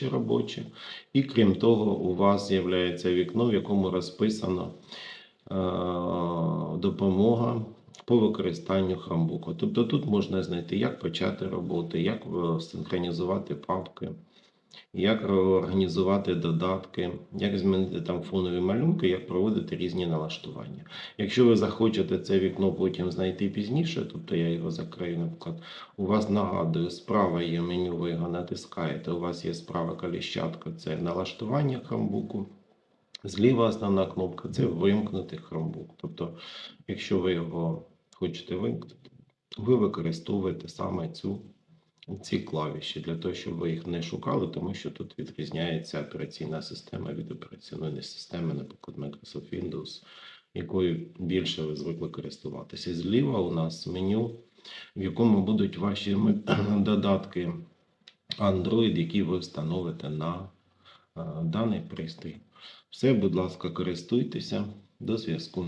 клавіші робоче. І крім того, у вас з'являється вікно, в якому розписано е, допомога по використанню хамбуку. Тобто тут можна знайти, як почати роботи, як е, синхронізувати папки, як е, організувати додатки, як змінити там фонові малюнки, як проводити різні налаштування. Якщо ви захочете це вікно потім знайти пізніше, тобто я його закрию, наприклад, у вас нагадую, справа є меню, ви його натискаєте, у вас є справа коліщатка, це налаштування Chromebook. Зліва основна кнопка це вимкнути Chromebook. Тобто, якщо ви його хочете вимкнути, ви використовуєте саме цю, ці клавіші для того, щоб ви їх не шукали, тому що тут відрізняється операційна система від операційної системи, наприклад, Microsoft Windows, якою більше ви звикли користуватися. Зліва у нас меню, в якому будуть ваші додатки Android, які ви встановите на е, даний пристрій. Все, будь ласка, користуйтеся. До зв'язку.